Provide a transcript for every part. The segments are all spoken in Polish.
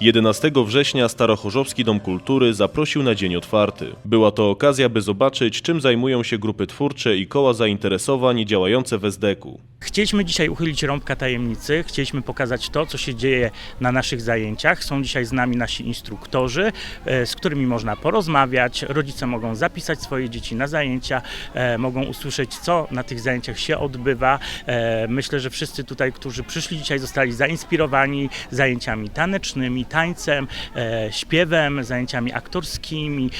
11 września Starochorzowski Dom Kultury zaprosił na dzień otwarty. Była to okazja, by zobaczyć, czym zajmują się grupy twórcze i koła zainteresowań działające w SDK-u. Chcieliśmy dzisiaj uchylić rąbka tajemnicy, chcieliśmy pokazać to, co się dzieje na naszych zajęciach. Są dzisiaj z nami nasi instruktorzy, e, z którymi można porozmawiać. Rodzice mogą zapisać swoje dzieci na zajęcia, e, mogą usłyszeć, co na tych zajęciach się odbywa. E, Myślę, że wszyscy tutaj, którzy przyszli dzisiaj, zostali zainspirowani zajęciami tanecznymi, tańcem, śpiewem, zajęciami aktorskimi,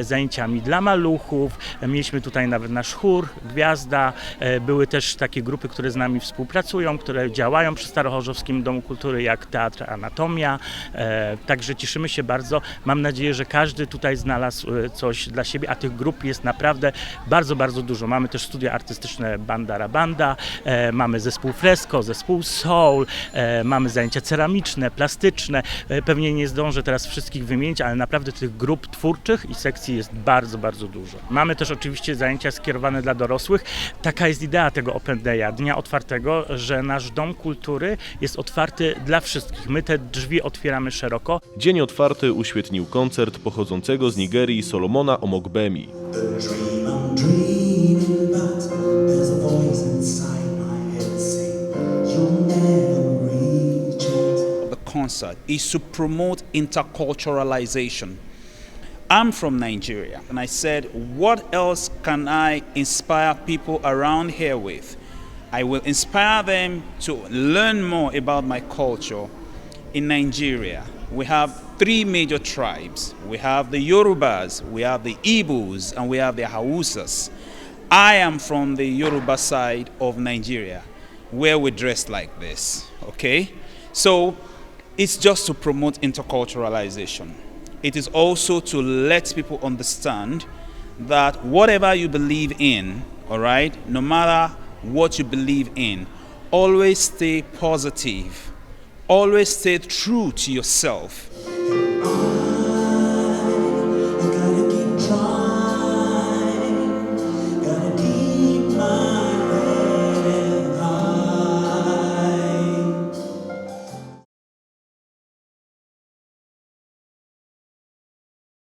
zajęciami dla maluchów. Mieliśmy tutaj nawet nasz chór, gwiazda. Były też takie grupy, które z nami współpracują, które działają przy Starochorzowskim Domu Kultury, jak Teatr Anatomia. E, Także cieszymy się bardzo. Mam nadzieję, że każdy tutaj znalazł e, coś dla siebie, a tych grup jest naprawdę bardzo, bardzo dużo. Mamy też studia artystyczne Banda, e, mamy zespół Fresco, zespół Soul, mamy zajęcia ceramiczne, plastyczne. Pewnie nie zdążę teraz wszystkich wymienić, ale naprawdę tych grup twórczych i sekcji jest bardzo, bardzo dużo. Mamy też oczywiście zajęcia skierowane dla dorosłych. Taka jest idea tego Open Day'a, dnia otwartego, że nasz dom kultury jest otwarty dla wszystkich. My te drzwi otwieramy szeroko. Dzień otwarty uświetnił koncert pochodzącego z Nigerii Solomona Omogbemi. concert is to promote interculturalization. I'm from Nigeria, and I said, What else can I inspire people around here with? I will inspire them to learn more about my culture. In Nigeria, we have three major tribes we have the Yorubas, we have the Igbos, and we have the Hausas. I am from the Yoruba side of Nigeria, where we dress like this, okay? So it's just to promote interculturalization. It is also to let people understand that whatever you believe in, all right, no matter what you believe in, always stay positive, always stay true to yourself,